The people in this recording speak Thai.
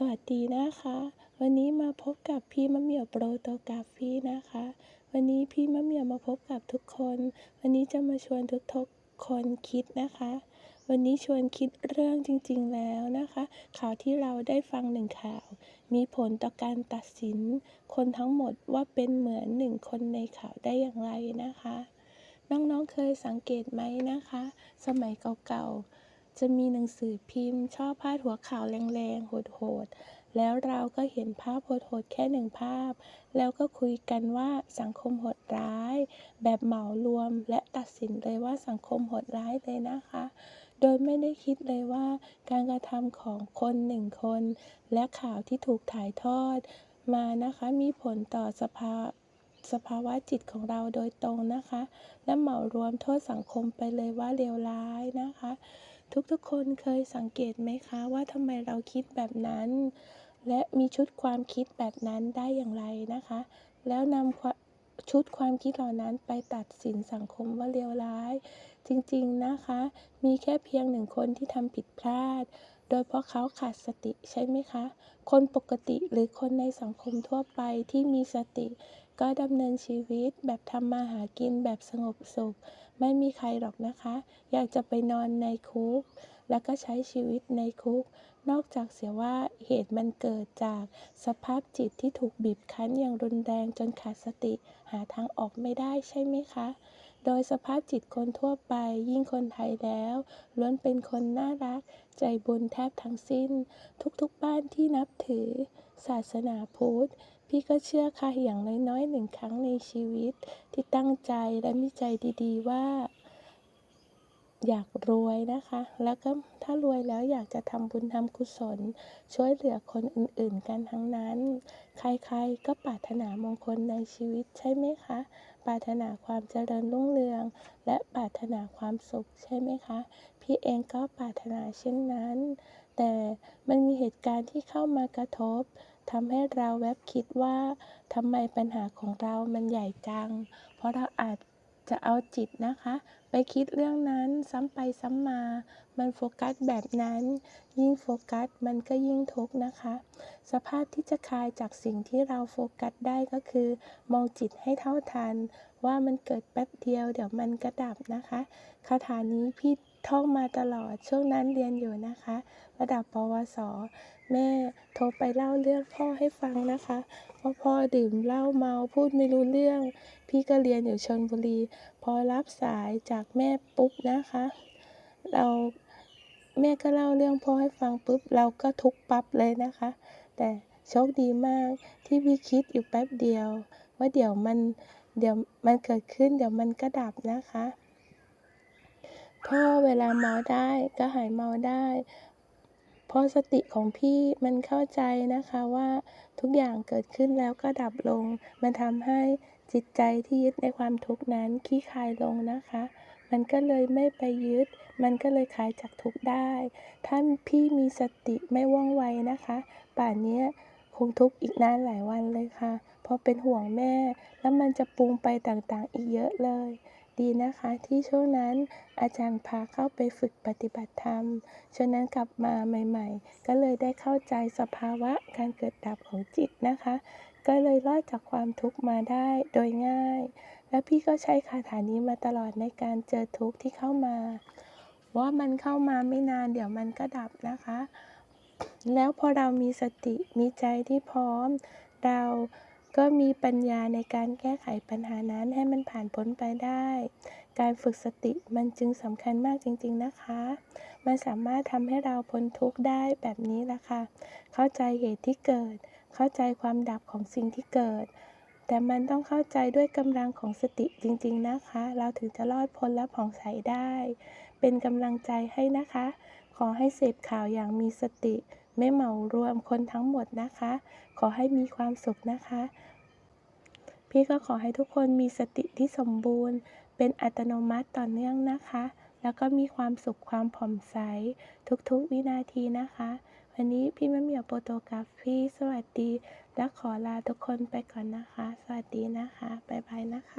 สวัสดีนะคะ วันนี้มาพบกับพี่มะเหมี่ยวโปรโตกราฟีนะคะ วันนี้พี่มะเหมี่ยวมาพบกับทุกคน วันนี้จะมาชวนทุกทุกคนคิดนะคะ วันนี้ชวนคิดเรื่องจริงๆแล้วนะคะ ข่าวที่เราได้ฟังหนึ่งข่าว มีผลต่อการตัดสิน คนทั้งหมดว่าเป็นเหมือนหนึ่งคนในข่าวได้อย่างไรนะคะ น้องๆเคยสังเกตไหมนะคะ สมัยเก่าๆ จะมีหนังสือพิมพ์ ชอบพาดหัวข่าวแรงๆ โหดๆ แล้วเราก็เห็นภาพโหดๆ แค่หนึ่งภาพ แล้วก็คุยกันว่าสังคมโหดร้าย แบบเหมารวมและตัดสินเลยว่าสังคมโหดร้ายเลยนะคะ โดยไม่ได้คิดเลยว่าการกระทำของคนหนึ่งคน และข่าวที่ถูกถ่ายทอด มานะคะมีผลต่อสภาสภาวะจิตของเราโดยตรงนะคะ และเหมารวมโทษสังคมไปเลยว่าเลวร้ายนะคะ ทุกๆ คนเคยสังเกตไหมคะว่าทำไมเราคิดแบบนั้น และมีชุดความคิดแบบนั้นได้อย่างไรนะคะ แล้วนำชุดความคิดเหล่านั้นไปตัดสินสังคมว่าเลวร้าย จริงๆนะคะ มีแค่เพียงหนึ่งคนที่ทำผิดพลาด โดยเพราะเขาขาดสติใช่ไหมคะ คนปกติหรือคนในสังคมทั่วไปที่มีสติ ก็ดำเนินชีวิตแบบทำมาหากินแบบสงบสุข ไม่มีใครหรอกนะคะ อยากจะไปนอนในคุก แล้วก็ใช้ชีวิตในคุก นอกจากเสียว่าเหตุมันเกิดจากสภาพจิตที่ถูกบีบคั้นอย่างรุนแรงจนขาดสติ หาทางออกไม่ได้ใช่ไหมคะ โดยสภาพจิตคนทั่วไป ยิ่งคนไทยแล้วล้วนเป็นคนน่ารัก ใจบุญแทบทั้งสิ้น ทุกๆบ้านที่นับถือ ศาสนาพุทธ พี่ก็เชื่อค่ะอย่างน้อยๆหนึ่งครั้งในชีวิตที่ตั้งใจและมีใจดีๆว่า อยากรวยนะคะ แล้วก็ถ้ารวยแล้วอยากจะทำบุญทำกุศล ช่วยเหลือคนอื่นๆกันทั้งนั้น ใครๆก็ปรารถนามงคลในชีวิตใช่ไหมคะ ปรารถนาความเจริญรุ่งเรือง และปรารถนาความสุขใช่ไหมคะ พี่เองก็ปรารถนาเช่นนั้น แต่มันมีเหตุการณ์ที่เข้ามากระทบทำให้เราแวบคิดว่าทำไมปัญหาของเรามันใหญ่จัง เพราะเราอาจจะเอาจิตนะคะ ไปคิดเรื่องนั้นซ้ำไปซ้ำมา มันโฟกัสแบบนั้น ยิ่งโฟกัสมันก็ยิ่งทุกข์นะคะ สภาพที่จะคลายจากสิ่งที่เราโฟกัสได้ก็คือ มองจิตให้เท่าทัน ว่ามันเกิดแป๊บเดียว เดี๋ยวมันก็ดับนะคะคาถานี้พี่ ท่องมาตลอดช่วงนั้นเรียนอยู่นะคะ ระดับปวส แม่โทรไปเล่าเรื่องพ่อให้ฟังนะคะว่าพ่อดื่มเหล้าเมาพูดไม่รู้เรื่อง พี่ก็เรียนอยู่ชลบุรี พอรับสายจากแม่ปุ๊บนะคะ เราแม่ก็เล่าเรื่องพ่อให้ฟังปุ๊บเราก็ทุกปั๊บเลยนะคะ แต่โชคดีมากที่พี่คิดอยู่แป๊บเดียว ว่าเดี๋ยวมันเดี๋ยวมันเกิดขึ้นเดี๋ยวมันก็ดับนะคะ พ่อเวลาเมาได้ก็หายเมาได้ เพราะสติของพี่มันเข้าใจนะคะว่าทุกอย่างเกิดขึ้นแล้วก็ดับลง มันทำให้จิตใจที่ยึดในความทุกข์นั้นคลี่คายลงนะคะ มันก็เลยไม่ไปยึด มันก็เลยคลายจากทุกข์ได้ ถ้าพี่มีสติไม่ว่องไวนะคะ ป่านนี้คงทุกข์อีกนานหลายวันเลยค่ะ เพราะเป็นห่วงแม่ แล้วมันจะปรุงไปต่างๆ อีกเยอะเลย ดีนะคะ ที่ช่วงนั้นอาจารย์พาเข้าไปฝึกปฏิบัติธรรมช่วงนั้นกลับมาใหม่ ๆ ก็เลยได้เข้าใจสภาวะการเกิดดับของจิตนะคะ ก็เลยรอดจากความทุกข์มาได้โดยง่าย และพี่ก็ใช้คาถานี้มาตลอดในการเจอทุกข์ที่เข้ามา ว่ามันเข้ามาไม่นานเดี๋ยวมันก็ดับนะคะ แล้วพอเรามีสติมีใจที่พร้อมเรา ก็มีปัญญาในการแก้ไขปัญหานั้นให้มันผ่านพ้นไปได้ การฝึกสติมันจึงสำคัญมากจริง ๆนะคะ มันสามารถทำให้เราพ้นทุกข์ได้แบบนี้ละค่ะ เข้าใจเหตุที่เกิด เข้าใจความดับของสิ่งที่เกิด แต่มันต้องเข้าใจด้วยกำลังของสติจริง ๆนะคะ เราถึงจะรอดพ้นและผ่องใสได้ เป็นกำลังใจให้นะคะ ขอให้เสพข่าวอย่างมีสติ ไม่เหมารวมคนทั้งหมดนะคะ ขอให้มีความสุขนะคะ พี่ก็ขอให้ทุกคนมีสติที่สมบูรณ์ เป็นอัตโนมัติต่อเนื่องนะคะ แล้วก็มีความสุขความผ่องใส ทุกๆวินาทีนะคะ วันนี้พี่มะเหมี่ยวโปรโตกราฟีสวัสดี และขอลาทุกคนไปก่อนนะคะ สวัสดีนะคะ บ๊ายบายนะคะ